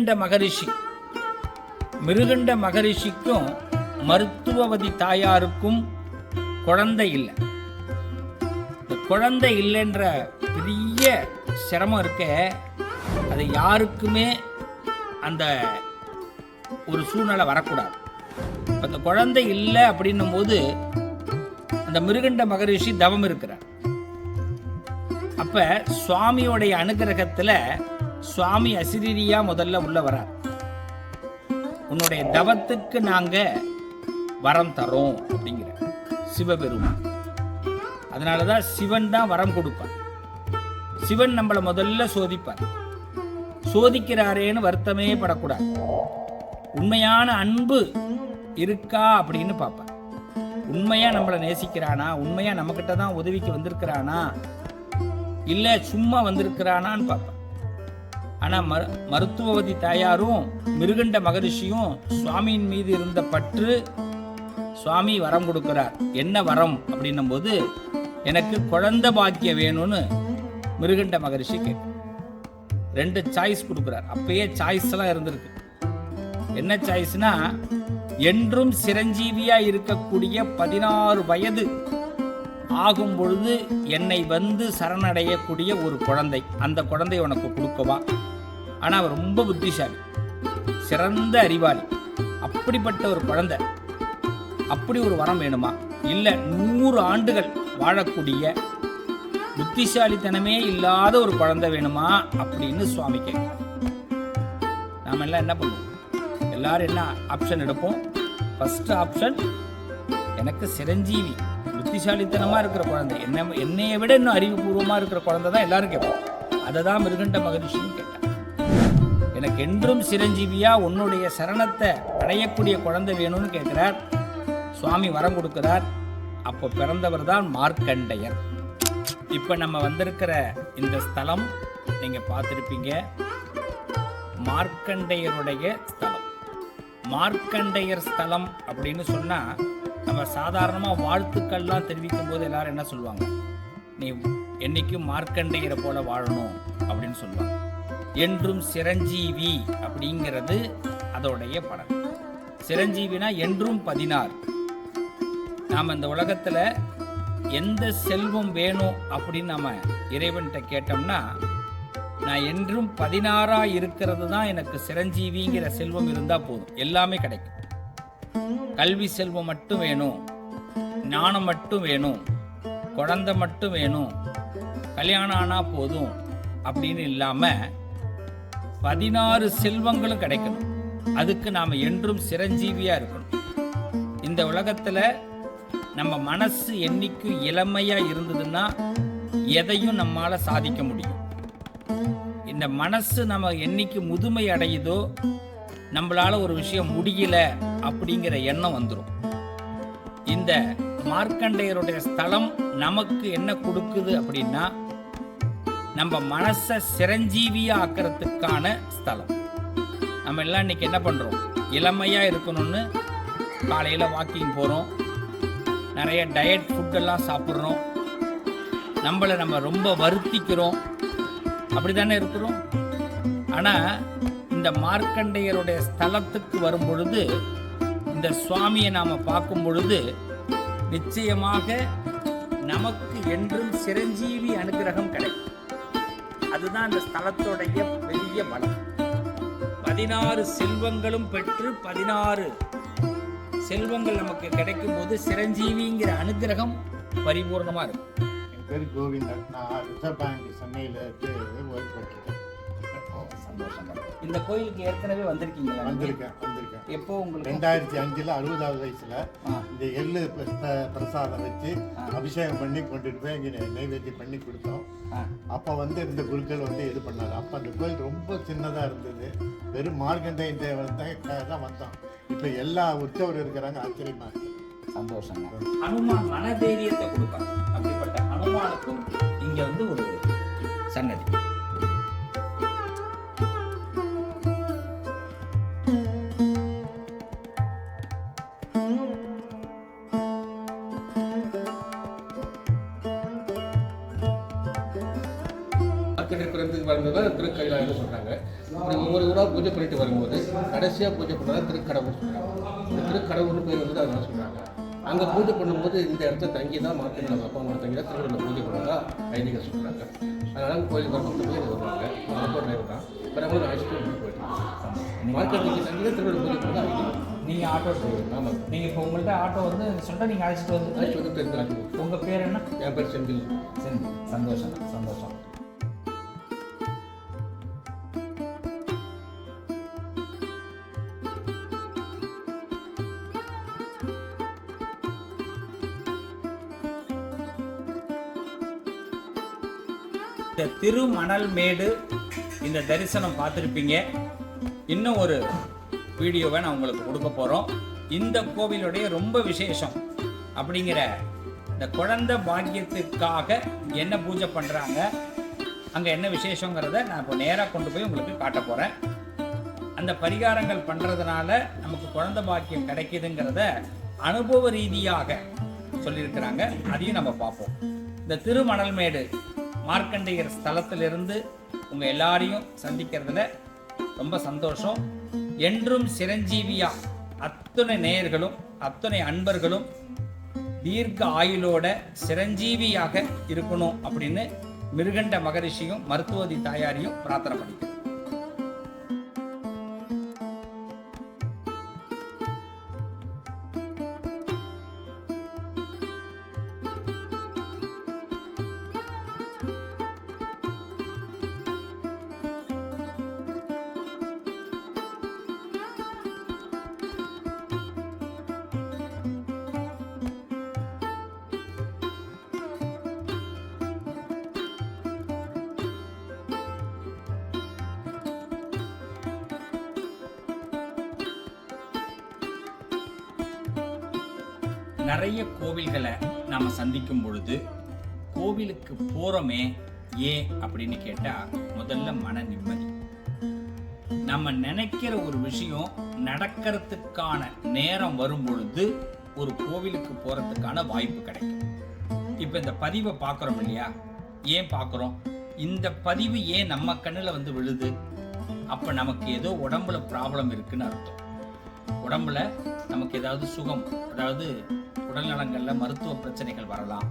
மிருகண்ட மகரிஷி. மிருகண்ட மகரிஷிக்கும் மருத்துவவதி தாயாருக்கும் குழந்தை இல்லை. குழந்தை இல்லைன்ற பெரிய சிரமம் இருக்க அது யாருக்குமே அந்த ஒரு சூழ்நிலை வரக்கூடாது. அந்த குழந்தை இல்லை அப்படின்னும் போது அந்த மிருகண்ட மகரிஷி தவம் இருக்கிறார். அப்ப சுவாமியோடைய அனுகிரகத்தில் சுவாமி அசிரியா முதல்ல உள்ள வரார். உன்னுடைய தவத்துக்கு நாங்க வரம் தரோம் அப்படிங்கிற சிவபெருமான். அதனாலதான் சிவன் தான் வரம் கொடுப்பார். சிவன் நம்மளை முதல்ல சோதிப்பார். சோதிக்கிறாரேன்னு வருத்தமே படக்கூடாது. உண்மையான அன்பு இருக்கா அப்படின்னு பார்ப்பார். உண்மையா நம்மளை நேசிக்கிறானா? உண்மையா நம்மக்கிட்ட தான் உதவிக்கு வந்திருக்கிறானா? இல்ல சும்மா வந்திருக்கிறானான்னு பார்ப்பார். ஆனா மரு மருத்துவவதி தாயாரும் மிருகண்ட மகரிஷியும் சுவாமியின் மீது இருந்த பற்று சுவாமி வரம் கொடுக்கிறார். என்ன வரம் அப்படின்னும் போது எனக்கு குழந்த பாக்கியம் வேணும்னு மிருகண்ட மகரிஷி கேட்கு. ரெண்டு சாய்ஸ் கொடுக்குறார். அப்பயே சாய்ஸ் எல்லாம் இருந்திருக்கு. என்ன சாய்ஸ்னா என்றும் சிரஞ்சீவியா இருக்கக்கூடிய பதினாறு வயது ஆகும் பொழுது என்னை வந்து சரணடையக்கூடிய ஒரு குழந்தை. அந்த குழந்தை உனக்கு கொடுக்கவா? ஆனா அவர் ரொம்ப புத்திசாலி. சிறந்த அறிவாளி. அப்படிப்பட்ட ஒரு குழந்தை. அப்படி ஒரு வரம் வேணுமா? இல்லை நூறு ஆண்டுகள் வாழக்கூடிய புத்திசாலித்தனமே இல்லாத ஒரு குழந்தை வேணுமா? அப்படின்னு சுவாமி கேட்கிறார். நாம எல்லாம் என்ன பண்ணுவோம்? எல்லாரும் என்ன ஆப்ஷன் எடுப்போம்? ஃபஸ்ட் ஆப்ஷன் எனக்கு சிரஞ்சீவி. புத்திசாலித்தனமாக இருக்கிற குழந்தை. என்ன என்னையை விட இன்னும் அறிவுபூர்வமாக இருக்கிற குழந்தை தான் எல்லாரும் கேட்போம். அதை தான் மிருகண்ட மகரிஷின்னு கேட்டார் எனக்கு என்றும் சிரஞ்சீவியா உன்னுடைய சரணத்தை அடையக்கூடிய குழந்தை வேணும்னு கேட்கிறார். சுவாமி வரம் கொடுக்கிறார். அப்போ பிறந்தவர் தான் மார்க்கண்டையர். இப்போ நம்ம வந்திருக்கிற இந்த ஸ்தலம் நீங்கள் பார்த்துருப்பீங்க. மார்க்கண்டையருடைய ஸ்தலம். மார்க்கண்டையர் ஸ்தலம் அப்படின்னு சொன்னால் நம்ம சாதாரணமாக வாழ்த்துக்கள்லாம் தெரிவிக்கும் போது எல்லாரும் என்ன சொல்லுவாங்க? நீ என்னைக்கும் மார்க்கண்டையரை போல வாழணும் அப்படின்னு சொல்லுவாங்க. என்றும் சிரஞ்சீவி அப்படிங்கிறது அதோடைய படம். சிரஞ்சீவினா என்றும் பதினாறு. நாம் இந்த உலகத்தில் எந்த செல்வம் வேணும் அப்படின்னு நம்ம இறைவன்கிட்ட கேட்டோம்னா நான் என்றும் பதினாறாக இருக்கிறது தான் எனக்கு சிரஞ்சீவிங்கிற செல்வம் இருந்தால் போதும். எல்லாமே கிடைக்கும். கல்வி செல்வம் மட்டும் வேணும். ஞானம் மட்டும் வேணும். குழந்தை மட்டும் வேணும். கல்யாணம் ஆனால் போதும் அப்படின்னு இல்லாமல் பதினாறு செல்வங்களும் கிடைக்கணும். அதுக்கு நாம் என்றும் சிரஞ்சீவியாக இருக்கணும். இந்த உலகத்தில் நம்ம மனசு என்னைக்கும் இளமையாக இருந்ததுன்னா எதையும் நம்மால் சாதிக்க முடியும். இந்த மனசு நம்ம என்னைக்கு முதுமை அடையுதோ நம்மளால ஒரு விஷயம் முடியல அப்படிங்கிற எண்ணம் வந்துடும் இந்த மார்க்கண்டையருடைய ஸ்தலம் நமக்கு என்ன கொடுக்குது அப்படின்னா நம்ம மனசை சிரஞ்சீவியா ஆக்கிறதுக்கான ஸ்தலம். நம்ம எல்லாம் இன்னைக்கு என்ன பண்றோம்? இளமையா இருக்கணும்னு காலையில வாக்கிங் போறோம். நிறைய டயட் ஃபுட்டெல்லாம் சாப்பிட்றோம். நம்மளை நம்ம ரொம்ப வருத்திக்கிறோம். அப்படி தானே இருக்கிறோம்? ஆனால் இந்த மார்க்கண்டையருடைய ஸ்தலத்துக்கு வரும் பொழுது இந்த சுவாமியை நாம் பார்க்கும் பொழுது நிச்சயமாக நமக்கு என்றும் சிரஞ்சீவி அனுகிரகம் கிடைக்கும். அதுதான் அந்த ஸ்தலத்துடைய பெரிய பலம். பதினாறு செல்வங்களும் பெற்று பதினாறு செல்வங்கள் நமக்கு கிடைக்கும் போது சிரஞ்சீவிங்கிற அனுகிரகம் பரிபூர்ணமா இருக்கும். என் பேர் கோவிந்தன். நான் ரிசர்வ் பேங்க் சென்னையில் இருந்து ஒர்க் பண்ணிருக்கேன் சந்தோஷம் இந்த கோயிலுக்கு ஏற்கனவே வந்திருக்கீங்களா? வந்திருக்கேன் வந்திருக்கேன். எப்போ உங்களுக்கு? ரெண்டாயிரத்தி அஞ்சில் அறுபதாவது வயசில். இந்த எள்ளு பிர- பிர- பிரசாதம் வச்சு. அபிஷேகம் பண்ணி கொண்டுட்டு போய் இங்கே நைவேத்தியம் பண்ணி கொடுத்தோம். அப்போ வந்து இந்த குருக்கள் வந்து இது பண்ணார். அப்போ அந்த கோயில் ரொம்ப சின்னதாக இருந்தது. வெறும் மார்க்கண்டேய தேவன் தான் தான் வந்தோம். இப்போ எல்லா உற்சவர் இருக்கிறாங்க. ஆச்சரியமா இருக்கு. சந்தோஷங்க. ஹனுமான் மனதைரியத்தை கொடுப்பார் அப்படிப்பட்ட ஹனுமானுக்கும் இங்க வந்து ஒரு சன்னதி. கடைசியாக பூஜை பண்ணால் திருக்கடவுள் சொல்கிறாங்க இந்த திருக்கடவுள்னு பேர் வந்து அதெல்லாம் சொல்கிறாங்க அங்கே பூஜை பண்ணும்போது இந்த இடத்துல தங்கி தான் அவங்க அப்பா அம்மா தங்கி தான் திருவள்ளுவர் பூஜை பண்ணதா ஐதீகம் சொல்கிறாங்க அதனால கோயில் வரப்பட்ட வருவாங்க. ஆட்டோ டிரைவர் தான். பிறகு அழைச்சிட்டு போயிட்டு மார்க்கெட்டுக்கு தங்கி தான் திருவள்ளுவர் பூஜை பண்ணதா நீங்கள் ஆட்டோ டிரைவர் ஆமாம் நீங்கள் இப்போ உங்கள்கிட்ட ஆட்டோ வந்து சொல்லிட்டு நீங்கள் அழைச்சிட்டு வந்து அழைச்சி வந்து தெரிஞ்சாங்க உங்கள் பேர் என்ன? என் பேர் செந்தில். சரி சந்தோஷம் சந்தோஷம். திருமணல்மேடு. திருமணல் மேடு இந்த தரிசனம் பார்த்துருப்பீங்க. இன்னும் ஒரு வீடியோவை நான் உங்களுக்கு கொடுக்க போகிறோம் இந்த கோவிலுடைய ரொம்ப விசேஷம் அப்படிங்கிற இந்த குழந்தை பாக்கியத்துக்காக என்ன பூஜை பண்ணுறாங்க அங்கே என்ன விசேஷங்கிறத நான் இப்போ நேராக கொண்டு போய் உங்களுக்கு காட்ட போகிறேன் அந்த பரிகாரங்கள் பண்ணுறதுனால நமக்கு குழந்தை பாக்கியம் கிடைக்குதுங்கிறத அனுபவ ரீதியாக சொல்லியிருக்கிறாங்க. அதையும் நம்ம பார்ப்போம். இந்த திருமணல்மேடு மார்க்கண்டேயர் ஸ்தலத்திலிருந்து உங்கள் எல்லாரையும் சந்திக்கிறதுல ரொம்ப சந்தோஷம். என்றும் சிரஞ்சீவியா அத்தனை நேயர்களும் அத்தனை அன்பர்களும் தீர்க்க ஆயுளோட சிரஞ்சீவியாக இருக்கணும் அப்படின்னு மிருகண்ட மகரிஷியும் மருத்துவதி தாயாரையும் பிரார்த்தனை பண்ணிக்கிறோம். நிறைய கோவில்களை நாம் சந்திக்கும் பொழுது கோவிலுக்கு போறோமே ஏன் அப்படின்னு கேட்டா முதல்ல மன நிம்மதி. நம்ம நினைக்கிற ஒரு விஷயம் நடக்கிறதுக்கான நேரம் வரும் பொழுது ஒரு கோவிலுக்கு போறதுக்கான வாய்ப்பு கிடைக்கும். இப்போ இந்த பதிவை பார்க்குறோம் இல்லையா? ஏன் பார்க்குறோம்? இந்த பதிவு ஏன் நம்ம கண்ணில் வந்து விழுது? அப்போ நமக்கு ஏதோ உடம்புல ப்ராப்ளம் இருக்குன்னு அர்த்தம். உடம்புல நமக்கு ஏதாவது சுகம் அதாவது உடல்நலங்கள்ல மருத்துவ பிரச்சனைகள் வரலாம்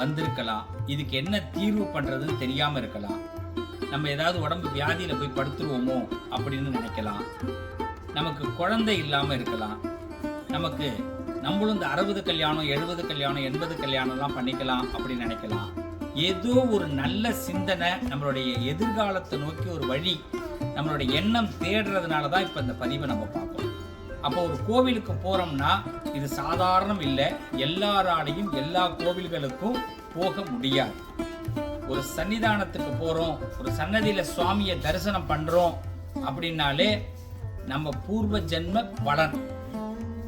வந்திருக்கலாம் இதுக்கு என்ன தீர்வு பண்றதுன்னு தெரியாமல் இருக்கலாம். நம்ம ஏதாவது உடம்பு வியாதியில போய் படுத்துருவோமோ அப்படின்னு நினைக்கலாம். நமக்கு குழந்தை இல்லாம இருக்கலாம். நமக்கு நம்மளும் இந்த அறுபது கல்யாணம் எழுபது கல்யாணம் எண்பது கல்யாணம்லாம் பண்ணிக்கலாம் அப்படின்னு நினைக்கலாம். ஏதோ ஒரு நல்ல சிந்தனை நம்மளுடைய எதிர்காலத்தை நோக்கி ஒரு வழி நம்மளுடைய எண்ணம் தேடுறதுனால தான் இப்போ இந்த பதிவை நம்ம அப்போ ஒரு கோவிலுக்கு போறோம்னா இது சாதாரணம் இல்லை. எல்லாராலையும் எல்லா கோவில்களுக்கும் போக முடியாது. ஒரு சன்னிதானத்துக்கு போறோம் ஒரு சன்னதியில சுவாமியை தரிசனம் பண்றோம் அப்படின்னாலே நம்ம பூர்வ ஜென்ம பலன்.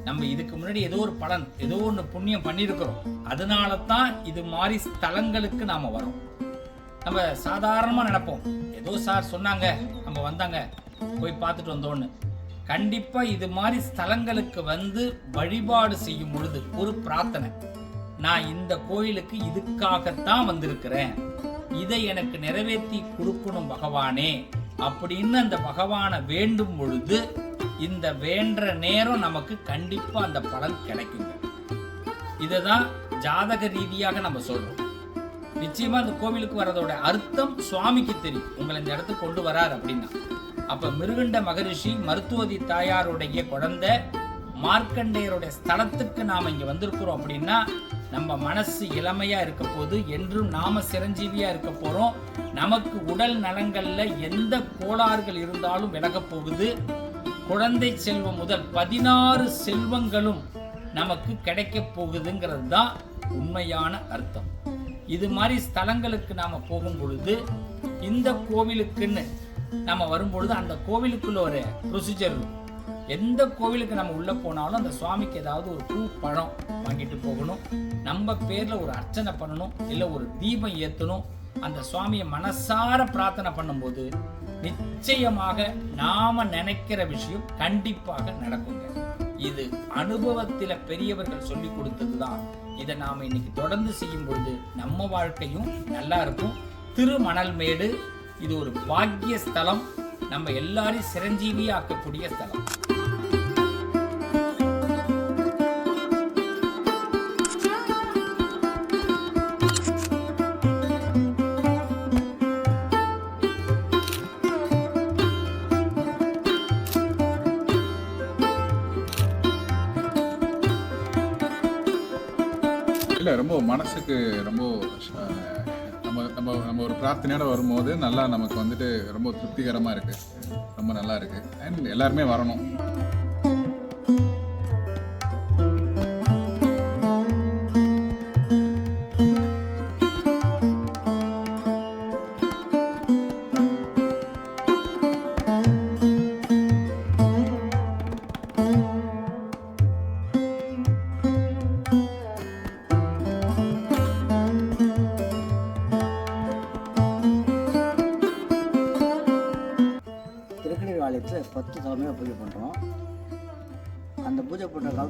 நம்ம இதுக்கு முன்னாடி ஏதோ ஒரு பலன் ஏதோ ஒன்று புண்ணியம் பண்ணியிருக்கிறோம் அதனால தான் இது மாதிரி ஸ்தலங்களுக்கு நாம் வரோம். நம்ம சாதாரணமாக நினைப்போம். ஏதோ சார் சொன்னாங்க நம்ம வந்தாங்க போய் பார்த்துட்டு வந்தோன்னு கண்டிப்பாக இது மாதிரி ஸ்தலங்களுக்கு வந்து வழிபாடு செய்யும் பொழுது ஒரு பிரார்த்தனை. நான் இந்த கோயிலுக்கு இதுக்காகத்தான் வந்திருக்கிறேன். இதை எனக்கு நிறைவேற்றி கொடுக்கணும் பகவானே அப்படின்னு அந்த பகவானை வேண்டும் பொழுது இந்த வேண்ட நேரம் நமக்கு கண்டிப்பாக அந்த பலன் கிடைக்குங்க. இதுதான் ஜாதக ரீதியாக நம்ம சொல்கிறோம் நிச்சயமாக அந்த கோவிலுக்கு வர்றதோட அர்த்தம் சுவாமிக்கு தெரியும். உங்களை இந்த இடத்துக்கு கொண்டு வரார் அப்படின்னா. அப்ப மிருகண்ட மகரிஷி மருத்துவதி தாயாருடைய குழந்தை மார்க்கண்டேயருடைய ஸ்தலத்துக்கு நாம இங்க வந்திருக்கிறோம் அப்படின்னா நம்ம மனசு இளமையா இருக்க போது என்றும் நாம சிரஞ்சீவியா இருக்க போறோம். நமக்கு உடல் நலங்கள்ல எந்த கோளாறுகள் இருந்தாலும் விலகப் போகுது. குழந்தை செல்வம் முதல் பதினாறு செல்வங்களும் நமக்கு கிடைக்க போகுதுங்கிறது தான் உண்மையான அர்த்தம். இது மாதிரி ஸ்தலங்களுக்கு நாம போகும் பொழுது இந்த கோவிலுக்குன்னு நம்ம வரும்பொழுது அந்த கோவிலுக்குள்ள ஒரு ப்ரொசீஜர் இருக்கும். எந்த கோவிலுக்கு நம்ம உள்ள போனாலும் அந்த சுவாமிக்கு ஏதாவது ஒரு பூ பழம் வாங்கிட்டு போகணும். நம்ம பேர்ல ஒரு அர்ச்சனை பண்ணணும் இல்லை ஒரு தீபம் ஏற்றணும் அந்த சுவாமியை மனசார பிரார்த்தனை பண்ணும்போது நிச்சயமாக நாம நினைக்கிற விஷயம் கண்டிப்பாக நடக்குங்க. இது அனுபவத்தில பெரியவர்கள் சொல்லி கொடுத்ததுதான். இதை நாம இன்னைக்கு தொடர்ந்து செய்யும் பொழுது நம்ம வாழ்க்கையும் நல்லா இருக்கும். திருமணல்மேடு இது ஒரு பாக்கிய ஸ்தலம் நம்ம எல்லாரையும் சிரஞ்சீவி ஆக்கக்கூடிய ஸ்தலம். பிரார்த்தனையோட வரும்போது நல்லா நமக்கு வந்துட்டு ரொம்ப திருப்திகரமாக இருக்குது ரொம்ப நல்லா இருக்குது அண்ட் எல்லாருமே வரணும்.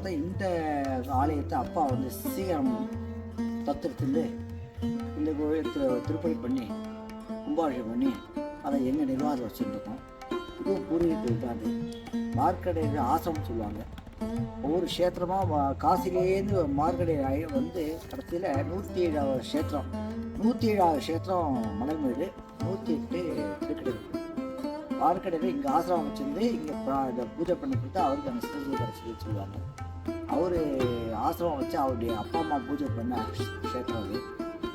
பூஜை இந்த ஆலயத்தை அப்பா வந்து சீக்கிரம் தத்தெடுத்துட்டு இந்த கோயிலத்தில் திருப்பணி பண்ணி கும்பாபிஷேகம் பண்ணி அதை எங்கள் நிர்வாகத்தில் வச்சுருக்கோம் இது பூர்வீக கோயில் தான் அது மார்க்கடையில் ஆசிரமம் சொல்லுவாங்க. ஒவ்வொரு க்ஷேத்திரமாக காசிலேருந்து மார்க்கடை வந்து கடைசியில் நூற்றி ஏழாவது க்ஷேத்திரம். நூற்றி ஏழாவது க்ஷேத்திரம் மலைமேடு நூற்றி எட்டு திருக்கடை மார்க்கடையில் இங்கே ஆசிரமம் வச்சுருந்து இங்கே இந்த பூஜை பண்ணி கொடுத்தா அவருக்கு அந்த சிறப்பு கிடச்சிது சொல்லுவாங்க. அவர் ஆசிரமம் வச்சு அவருடைய அப்பா அம்மா பூஜை பண்ண க்ஷேத்திரம் அது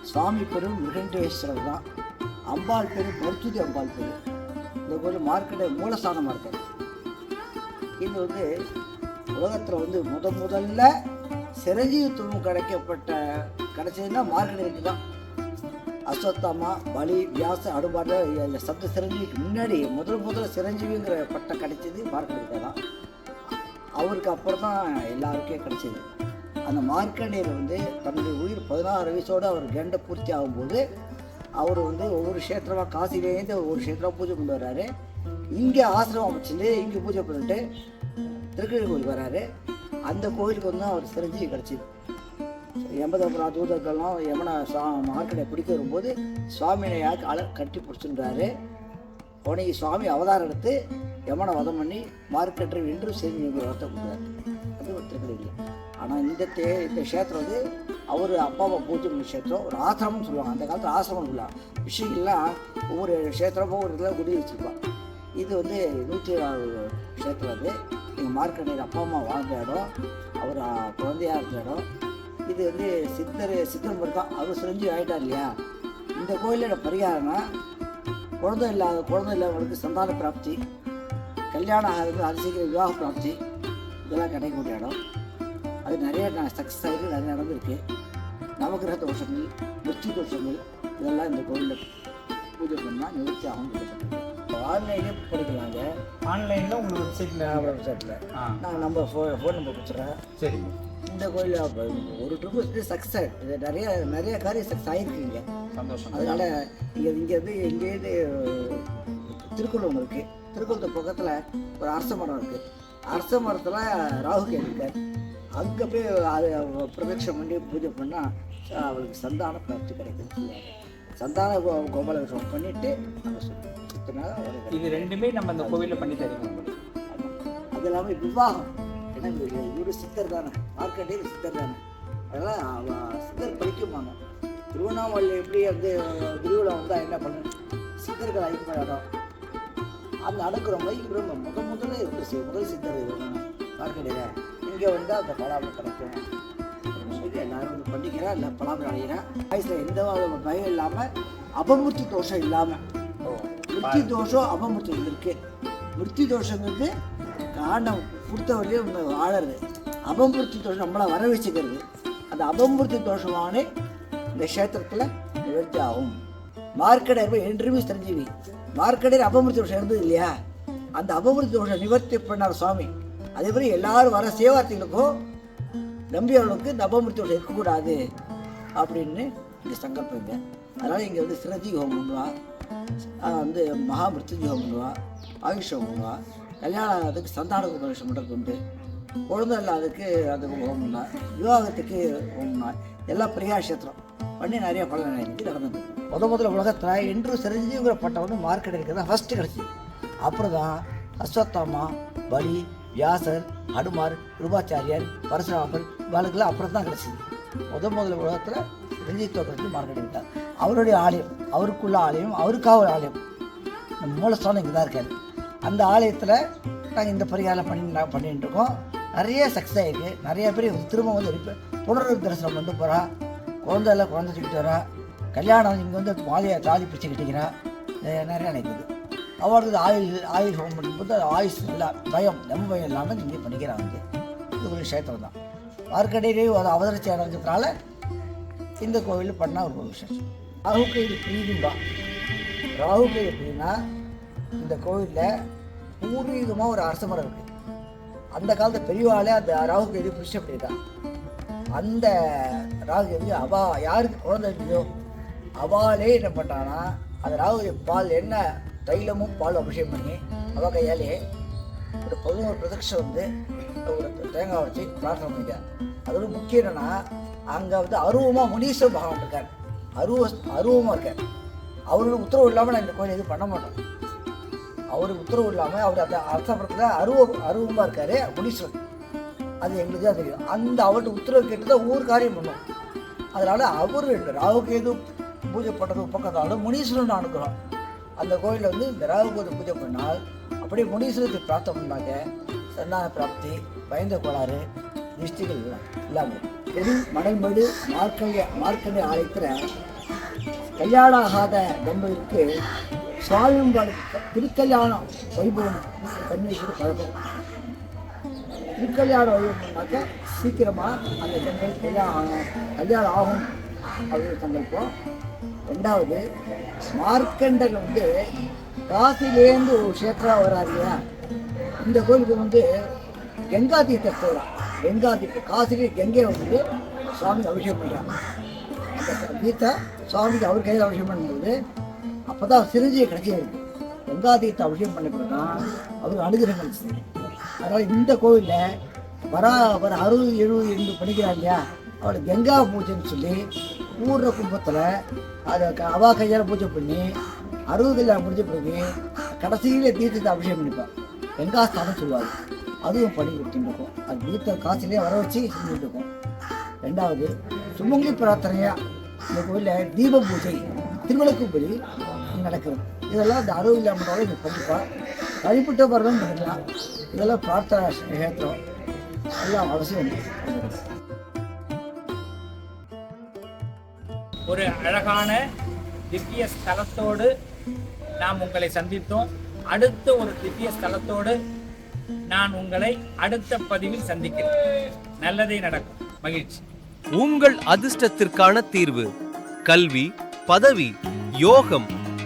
சுவாமி பெரும் மிருகண்டேஸ்வரர் தான். அம்பாள் பேரு பருத்துதி அம்பாள் பேரு. இந்த கோயில் மார்க்கெட்டு மூலஸ்தானமாக இருக்காது இது வந்து உலகத்தில் வந்து முத முதல்ல சிரஞ்சீவித்துவம் கிடைக்கப்பட்ட கிடைச்சதுன்னா மார்க்கெட்டுக்கு தான். அஸ்வத்தாமா பலி வியாச அடுபாடு சப்த சிரஞ்சீவிக்கு முன்னாடி முதல் முதல்ல சிரஞ்சீவிங்கிற பட்டம் கிடைச்சது மார்க்கெட்டுக்கு தான். அவருக்கு அப்புறம் தான் எல்லாருக்கும் கிடச்சிது. அந்த மார்க்கண்டேயர் வந்து தன்னுடைய உயிர் பதினாறு வயசோடு அவர் கெண்டை பூர்த்தி ஆகும்போது அவர் வந்து ஒவ்வொரு க்ஷேத்திரமாக காசிலேருந்து ஒவ்வொரு க்ஷேத்திரமாக பூஜை கொண்டு வர்றாரு இங்கே ஆசிரமம் அமைச்சிட்டு இங்கே பூஜை பண்ணிட்டு திருக்கழி கோயில் வர்றாரு அந்த கோயிலுக்கு வந்து அவர் சிரஞ்சீவி கிடச்சிது. எண்பதப்புறம் தூதர்கள்லாம் எமனை சா மார்க்கடை பிடிக்க வரும்போது சுவாமியை யாருக்கு அழ கட்டி பிடிச்சின்றாரு. உனக்கு சுவாமி அவதாரம் எடுத்து யமனை வதம் பண்ணி மார்க்கெட்டை வென்று செய்தி வரத்தை கொடுத்தாரு அது ஒரு திருக்கடையில் ஆனால் இந்த தே இந்த க்ஷேத்திரம் வந்து அவர் அப்பாவை பூஜை பண்ண க்ஷேத்திரம் ஒரு ஆசிரமம்னு சொல்லுவாங்க. அந்த காலத்தில் ஆசிரமம் இல்லை. விஷயங்கள்லாம் ஒவ்வொரு க்ஷேத்திரமும் ஒரு இதில் குடி வச்சுருப்பான் இது வந்து நூற்றி ஏழாவது க்ஷேத்திரம் அது. எங்கள் மார்க்கண்டையில் அப்பா அம்மா வாழ்ந்த இடம் அவர் குழந்தையாக குழந்தையா இருந்த இடம். இது வந்து சித்தர் சித்தர் இருக்கான் அவர் செஞ்சு ஆகிட்டார் இல்லையா? இந்த கோயிலோட பரிகாரம்னா குழந்தை இல்லாத குழந்தை இல்லாதவங்களுக்கு சந்தான பிராப்தி. கல்யாணம் ஆகிறது அது சீக்கிரம் விவாக பிராப்தி இதெல்லாம் கிடைக்கக்கூடிய இடம் அது நிறைய சக்ஸஸ் ஆகிருக்கு நிறைய நடந்திருக்கு. நவகிரக தோஷங்கள் மிருத்தி தோஷங்கள் இதெல்லாம் இந்த கோயிலில் பூஜை பண்ணால் நிவர்த்தி ஆகும் ஆன்லைனே படிக்கலாங்க ஆன்லைனில் உங்கள் வெப்சைட்டில் வெப்சைட்டில் நான் நம்ம ஃபோ ஃபோன் நம்பர் கொடுத்துட்றேன். சரி இந்த கோயிலில் ஒரு ட்ரிப்பு சக்ஸஸ் ஆகிடுது இது நிறைய நிறைய காரியம் சக்ஸஸ் ஆகிருக்குங்க சந்தோஷம். அதனால் இங்கே இங்கேருந்து இங்கேருந்து திருக்குளம் இருக்குது திருக்குளத்து பக்கத்தில் ஒரு அரச மரம் இருக்குது அரச மரத்தில் ராகு இருக்கார். அங்கே போய் அது பிரதட்சம் பண்ணி பூஜை பண்ணால் அவளுக்கு சந்தான பிராப்தி கிடைக்கும்னு சொல்லுவாங்க. சந்தான கோ- கோபாலகிருஷ்ணன் பண்ணிவிட்டு நம்ம இது ரெண்டுமே நம்ம இந்த கோவிலில் பண்ணி தருவோம். அது இல்லாமல் விவாகம். ஏன்னா இவரு சித்தர் தானே. மார்க்கண்டே சித்தர் தானே. அதெல்லாம் அவ சித்தர் படிக்குமாங்க திருவண்ணாமலை எப்படி வந்து திருவிழா வந்தால் என்ன பண்ணு சித்தர்கள் ஐம்பது அந்த அடக்குறவங்க இவரு முத முதல்ல சி- முதல் சித்தர் இவர் மார்க்கெட்டில் இங்கே வந்து அந்த பலாபம் கிடைக்கும். சொல்லி எல்லாரும் வந்து பண்ணிக்கிறா இல்லை பலாபம் அடைகிறா வயசில் எந்த பயம் இல்லாமல் அபமுர்த்தி தோஷம் இல்லாமல் மிருத்தி தோஷம் அபமிருத்தி இருக்கு. மிருத்தி தோஷங்கிறது காரணம் கொடுத்தவரையும் நம்ம வாழறது. அபமிருத்தி தோஷம் நம்மளை வர வச்சுக்கிறது. அந்த அபமிருத்தி தோஷமான இந்த க்ஷேத்திரத்தில் நிவர்த்தி ஆகும். மார்க்கடையர் என்றுமே சஞ்சீவி மார்க்கடையில் அபமிருத்தி தோஷம் இருந்தது இல்லையா? அந்த அபமிருத்தி தோஷம் நிவர்த்தி பண்ணார் சுவாமி. அதே மாதிரி எல்லாரும் வர சேவார்த்திகளுக்கும் நம்பியவர்களுக்கு இந்த அபமிருத்தி தோஷம் இருக்கக்கூடாது அப்படின்னு இங்கே சங்கல்பங்க அதனால் இங்கே வந்து சிரஜி ஹோமம் பண்ணுவா. வந்து மகா ஹோமம் பண்ணுவா. ஆயுஷ் ஹோமம் பண்ணுவா. கல்யாணம் அதுக்கு சந்தான உபதேசம் பண்ணுறது உண்டு. குழந்தை இல்லாததுக்கு அதுக்கு ஹோமம் பண்ணா விவாகத்துக்கு ஹோமம் பண்ணா எல்லாம் பிரியாஷேத்திரம் பண்ணி நிறைய பலன் எனக்கு நடந்தது. முத முதல்ல உலகத்தில் என்று சிரஞ்சீவிங்கிற பட்டம் வந்து மார்க்கெட் தான் ஃபஸ்ட்டு கிடச்சிது. அப்புறம் தான் அஸ்வத்தாமா பலி வியாசர் ஹனுமார் கிருபாச்சாரியர் பரசுராமர் இவாளுக்கெல்லாம் அப்புறம் தான் கிடச்சிது. முத முதல்ல உலகத்தில் சிரஞ்சீவித்துவ கிடச்சி மார்க்கெட் விட்டார். அவருடைய ஆலயம் அவருக்குள்ள ஆலயம் அவருக்காக ஒரு ஆலயம். நம்ம மூலஸ்தானம் இங்கே தான் இருக்கார். அந்த ஆலயத்தில் நாங்கள் இந்த பரிகாரம் பண்ணி நாங்கள் பண்ணிட்டு இருக்கோம். நிறைய சக்ஸஸ் ஆகிருக்கு நிறைய பேர் திரும்ப வந்து புனர் தரிசனம் வந்து போகிறா குழந்தை எல்லாம் குழந்தை தூக்கிட்டு வரா கல்யாணம் இங்கே வந்து மாலையை தாலி பிடிச்சி கட்டிக்கிறா. நிறைய நினைக்குது அவருக்கு ஆயுள் ஆயுள் ஹோம் பண்ணும்போது அது ஆயுஷ் இல்லை பயம் நம்ம பயம் இல்லாமல் இங்கே பண்ணிக்கிறாங்க வந்து இது ஒரு க்ஷேத்திரம் தான். மார்க்கடையிலேயே ஒரு அவதரிச்சி அடைஞ்சதுனால இந்த கோவிலில் பண்ணால் ஒரு விசேஷம். ராகுக்கு இது பிரீதிம்பா ராகுக்கு எப்படின்னா இந்த கோவிலில் பூர்வீகமாக ஒரு அரச மரம் இருக்குது அந்த காலத்து பெரியவாளே அந்த ராகு எது பிடிச்ச பண்ணியிருக்கான் அந்த ராகு அவா யாருக்கு குழந்தை இல்லையோ அவாலே என்ன பண்ணுறான்னா அந்த ராகு பால் என்ன தைலமும் பால் அபிஷேகம் பண்ணி அவள் கையாலே ஒரு பதினோரு பிரதட்சம் வந்து ஒரு தேங்காய் வச்சு பிரார்த்தனை பண்ணிக்க அதோட முக்கியம் என்னன்னா அங்கே வந்து அருவமாக முனீஸ்வர பகவான் இருக்கார். அருவ அருவமாக இருக்கார். அவரோட உத்தரவு இல்லாமல் நான் இந்த கோயில் எதுவும் பண்ண மாட்டோம் அவருக்கு உத்தரவு இல்லாமல் அவர் அந்த அர்த்தப்படுத்த அருவ அருவமாக இருக்காரு முனீஸ்வரன் அது எங்களுக்கு தான் தெரியும். அந்த அவர்கிட்ட உத்தரவு கேட்டு தான் ஊர் காரியம் பண்ணும். அதனால் அவர் ராகுக்கு எது பூஜை பண்ணுறது உப்பக்கத்தாலும் முனீஸ்வரன் அனுக்கிறோம் அந்த கோயிலில் வந்து இந்த ராகுக்கு பூஜை பண்ணால் அப்படியே முனீஸ்வரத்தை பிரார்த்தனை பண்ணாங்க. சந்தான பிராப்தி பயந்த கோளாறு திருஷ்டிகள் எல்லாம் இல்லாமல் பெரு மடல்மடு மார்க்கண்ட மார்க்கண்ட ஆலயத்தில் கல்யாணம் ஆகாத தம்பதிக்கு சுவாமி திருக்கல்யாணம் வைபவம். பண்ணி பழக்கம் திருக்கல்யாணம் வைபவம்னாக்க சீக்கிரமாக அந்த பெண்கள் கல்யாணம் ஆகும் கல்யாணம் ஆகும் அப்படின்னு சங்கல்பம் ரெண்டாவது மார்க்கண்டர் வந்து காசிலேருந்து ஒரு க்ஷேத்திரம் வராரு இல்லையா? இந்த கோயிலுக்கு வந்து கங்கா தீர்த்தம் போகலாம் கங்கா தீர்த்தம் காசிலே கங்கை வந்து சுவாமி அபிஷேகம் பண்ணுறாங்க அந்த தீர்த்தா சுவாமிக்கு அவர் கையில் அபிஷேகம் பண்ணும்போது அப்போ தான் சிரஞ்சியை கிடைச்சிருக்கு கங்கா தீர்த்தம் அபிஷேகம் பண்ண பிறகு அவர் அனுகிரகம் அதனால் இந்த கோவிலில் வரா வர அறுபது எழுபது எண்பது படிக்கிறாங்க. இல்லையா அவளை கங்கா பூஜைன்னு சொல்லி ஊர்ற கும்பத்தில் அதை க- அவா கையால் பூஜை பண்ணி அறுபது கல்யாணம் முடிஞ்ச பிறகு கடைசியில் தீர்த்தத்தை அபிஷேகம் பண்ணிப்பான் கங்கா ஸ்தானம் சொல்லுவாங்க அதுவும் பண்ணி கொடுத்துட்டு இருக்கோம் அது தீர்த்த காசுலேயே வர வச்சு செஞ்சுட்டு இருக்கோம் ரெண்டாவது சுமங்கலி பிரார்த்தனையாக இந்த கோயிலில் தீப பூஜை. திருவிளக்கு பூஜை நடக்கிறது இதெல்லாம் இந்த அறுபது இல்லாமல் இங்கே பண்ணிப்பா தனிப்பட்ட வரணும் பண்ணிக்கலாம் இதெல்லாம் பிரார்த்தனை சேத்திரம் எல்லாம் அவசியம் ஒரு அழகான திவ்ய ஸ்தலத்தோடு நாம் உங்களை சந்தித்தோம். அடுத்த ஒரு திவ்ய ஸ்தலத்தோடு நான் உங்களை அடுத்த பதிவில் சந்திக்கிறேன். நல்லதே நடக்கும். மகிழ்ச்சி. உங்கள் அதிர்ஷ்டத்திற்கான தீர்வு கல்வி பதவி யோகம்